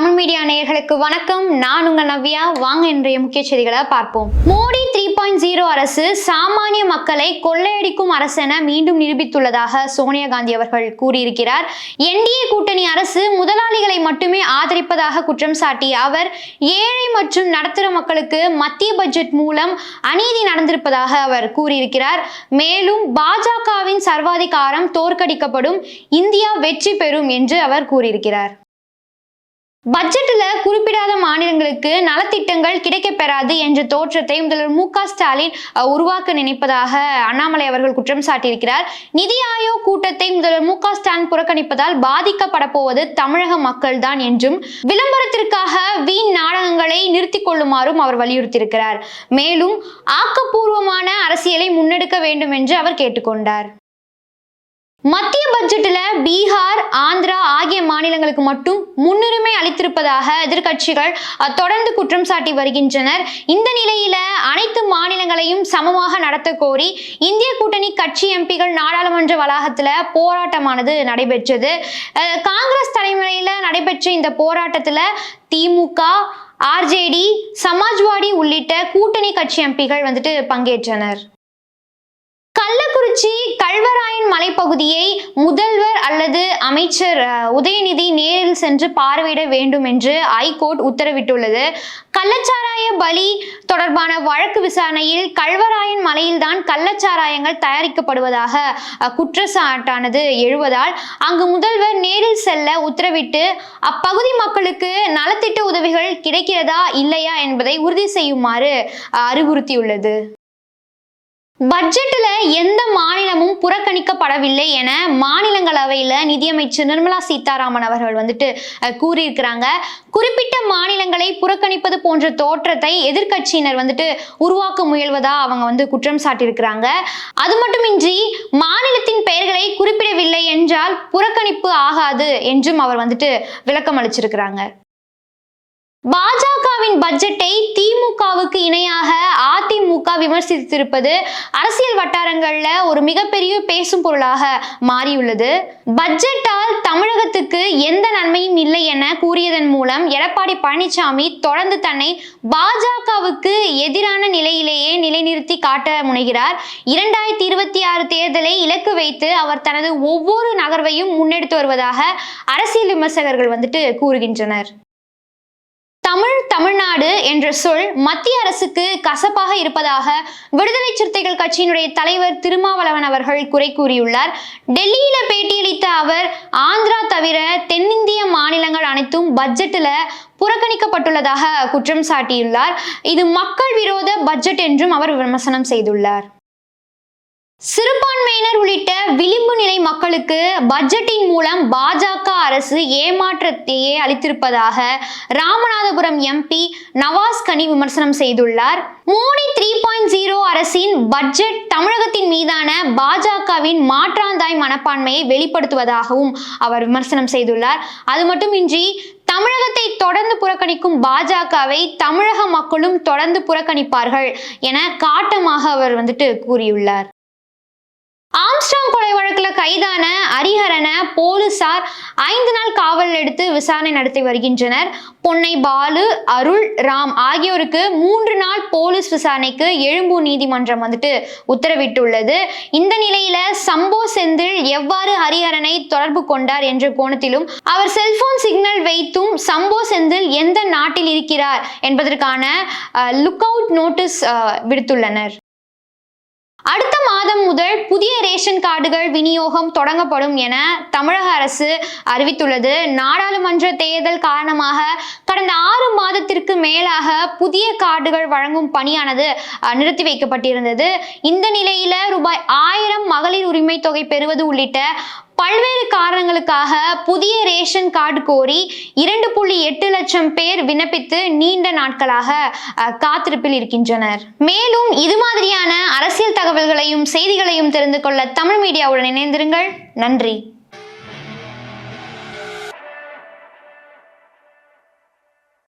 Tamil media நேயர்களுக்கு வணக்கம். நான் உங்கள் நவ்யா. வாங்க இன்றைய முக்கிய செய்திகளை பார்ப்போம். மோடி த்ரீ பாயிண்ட் ஜீரோ அரசு சாமானிய மக்களை கொள்ளையடிக்கும் அரசு என மீண்டும் நிரூபித்துள்ளதாக சோனியா காந்தி அவர்கள் கூறியிருக்கிறார். என்டிஏ கூட்டணி அரசு முதலாளிகளை மட்டுமே ஆதரிப்பதாக குற்றம் சாட்டிய அவர் ஏழை மற்றும் நடுத்தர மக்களுக்கு மத்திய பட்ஜெட் மூலம் அநீதி நடந்திருப்பதாக அவர் கூறியிருக்கிறார். மேலும் பாஜகவின் சர்வாதிகாரம் தோற்கடிக்கப்படும். இந்தியா வெற்றி பெறும் என்று அவர் கூறியிருக்கிறார். பட்ஜெட்டில் குறிப்பிடாத மாநிலங்களுக்கு நலத்திட்டங்கள் கிடைக்கப்பெறாது என்ற தோற்றத்தை முதல்வர் மு க ஸ்டாலின் உருவாக்க நினைப்பதாக அண்ணாமலை அவர்கள் குற்றம் சாட்டியிருக்கிறார். நிதி ஆயோக் கூட்டத்தை முதல்வர் மு க ஸ்டாலின் புறக்கணிப்பதால் பாதிக்கப்பட போவது தமிழக மக்கள்தான் என்றும் விளம்பரத்திற்காக வீண் நாடகங்களை நிறுத்திக் கொள்ளுமாறும் அவர் வலியுறுத்தியிருக்கிறார். மேலும் ஆக்கப்பூர்வமான அரசியலை முன்னெடுக்க வேண்டும் என்று அவர் கேட்டுக்கொண்டார். மத்திய பட்ஜெட்டில் பீகார் ஆந்திரா ஆகிய மாநிலங்களுக்கு மட்டும் முன்னுரிமை அளித்திருப்பதாக எதிர்க்கட்சிகள் தொடர்ந்து குற்றம் சாட்டி வருகின்றனர். இந்த நிலையில அனைத்து மாநிலங்களையும் சமமாக நடத்த கோரி இந்திய கூட்டணி கட்சி எம்பிகள் நாடாளுமன்ற வளாகத்தில் போராட்டமானது நடைபெற்றது. காங்கிரஸ் தலைமுறையில் நடைபெற்ற இந்த போராட்டத்தில் திமுக ஆர்ஜேடி சமாஜ்வாடி உள்ளிட்ட கூட்டணி கட்சி எம்பிகள் வந்துட்டு பங்கேற்றனர். திருச்சி கல்வராயன் மலைப்பகுதியை முதல்வர் அல்லது அமைச்சர் உதயநிதி நேரில் சென்று பார்வையிட வேண்டும் என்று ஐகோர்ட் உத்தரவிட்டுள்ளது. கள்ளச்சாராய பலி தொடர்பான வழக்கு விசாரணையில் கல்வராயன் மலையில்தான் கள்ளச்சாராயங்கள் தயாரிக்கப்படுவதாக குற்றச்சாட்டானது எழுவதால் அங்கு முதல்வர் நேரில் செல்ல உத்தரவிட்டு அப்பகுதி மக்களுக்கு நலத்திட்ட உதவிகள் கிடைக்கிறதா இல்லையா என்பதை உறுதி செய்யுமாறு அறிவுறுத்தியுள்ளது. பட்ஜெட்டில் எந்த மாநிலமும் புறக்கணிக்கப்படவில்லை என மாநிலங்களவையில் நிதியமைச்சர் நிர்மலா சீதாராமன் அவர்கள் வந்துட்டு கூறியிருக்கிறாங்க. குறிப்பிட்ட மாநிலங்களை புறக்கணிப்பது போன்ற தோற்றத்தை எதிர்க்கட்சியினர் வந்துட்டு உருவாக்க முயல்வதா அவங்க வந்து குற்றம் சாட்டியிருக்கிறாங்க. அது மட்டுமின்றி மாநிலத்தின் பெயர்களை குறிப்பிடவில்லை என்றால் புறக்கணிப்பு ஆகாது என்றும் அவர் வந்துட்டு விளக்கம் அளிச்சிருக்கிறாங்க. பாஜகவின் பட்ஜெட்டை திமுகவுக்கு இணையாக அதிமுக விமர்சித்திருப்பது அரசியல் வட்டாரங்கள்ல ஒரு மிகப்பெரிய பேசும் பொருளாக மாறியுள்ளது. பட்ஜெட்டால் தமிழகத்துக்கு எந்த நன்மையும் இல்லை என கூறியதன் மூலம் எடப்பாடி பழனிசாமி தொடர்ந்து தன்னை பாஜகவுக்கு எதிரான நிலையிலேயே நிலைநிறுத்தி காட்ட முனைகிறார். இரண்டாயிரத்தி இருபத்தி ஆறு தேர்தலை இலக்கு வைத்து அவர் தனது ஒவ்வொரு நகர்வையும் முன்னெடுத்து வருவதாக அரசியல் விமர்சகர்கள் வந்துட்டு கூறுகின்றனர். தமிழ் தமிழ்நாடு என்ற சொல் மத்திய அரசுக்கு கசப்பாக இருப்பதாக விடுதலை சிறுத்தைகள் கட்சியினுடைய தலைவர் திருமாவளவன் அவர்கள் குறை கூறியுள்ளார். டெல்லியில பேட்டியளித்த அவர் ஆந்திரா தவிர தென்னிந்திய மாநிலங்கள் அனைத்தும் பட்ஜெட்டில் புறக்கணிக்கப்பட்டுள்ளதாக குற்றம் சாட்டியுள்ளார். இது மக்கள் விரோத பட்ஜெட் என்றும் அவர் விமர்சனம் செய்துள்ளார். சிறுபான்மையினர் உள்ளிட்ட விளிம்பு நிலை மக்களுக்கு பட்ஜெட்டின் மூலம் பாஜக அரசு ஏமாற்றத்தையே அளித்திருப்பதாக ராமநாதபுரம் எம்பி நவாஸ் கனி விமர்சனம் செய்துள்ளார். மோடி த்ரீ பாயிண்ட் ஜீரோ அரசின் பட்ஜெட் தமிழகத்தின் மீதான பாஜகவின் மாற்றாந்தாய் மனப்பான்மையை வெளிப்படுத்துவதாகவும் அவர் விமர்சனம் செய்துள்ளார். அது மட்டுமின்றி தமிழகத்தை தொடர்ந்து புறக்கணிக்கும் பாஜகவை தமிழக மக்களும் தொடர்ந்து புறக்கணிப்பார்கள் என காட்டமாக அவர் வந்துட்டு கூறியுள்ளார். ஆம்ஸ்டாங் கொலை வழக்கில் கைதான ஹரிஹரனை போலீசார் ஐந்து நாள் காவல் எடுத்து விசாரணை நடத்தி வருகின்றனர். பொன்னை பாலு அருள் ராம் ஆகியோருக்கு மூன்று நாள் போலீஸ் விசாரணைக்கு எழும்பூர் நீதிமன்றம் வந்துட்டு உத்தரவிட்டுள்ளது. இந்த நிலையில சம்போ செந்தில் எவ்வாறு ஹரிஹரனை தொடர்பு கொண்டார் என்ற கோணத்திலும் அவர் செல்போன் சிக்னல் வைத்தும் சம்போ செந்தில் எந்த நாட்டில் இருக்கிறார் என்பதற்கான லுக் அவுட் நோட்டீஸ் விடுத்துள்ளனர். அடுத்த மாதம் முதல் புதிய ரேஷன் கார்டுகள் விநியோகம் தொடங்கப்படும் என தமிழக அரசு அறிவித்துள்ளது. நாடாளுமன்ற தேர்தல் காரணமாக கடந்த ஆறு மாதத்திற்கு மேலாக புதிய கார்டுகள் வழங்கும் பணியானது நிறுத்தி வைக்கப்பட்டிருந்தது. இந்த நிலையில ரூபாய் ஆயிரம் மகளிர் உரிமை தொகை பெறுவது உள்ளிட்ட பல்வேறு காரணங்களுக்காக புதிய ரேஷன் கார்டு கோரி இரண்டு புள்ளி எட்டு லட்சம் பேர் விண்ணப்பித்து நீண்ட நாட்களாக காத்திருப்பில் இருக்கின்றனர். மேலும் இது மாதிரியான அரசியல் தகவல்களையும் செய்திகளையும் தெரிந்து கொள்ள தமிழ் மீடியாவுடன் இணைந்திருங்கள். நன்றி.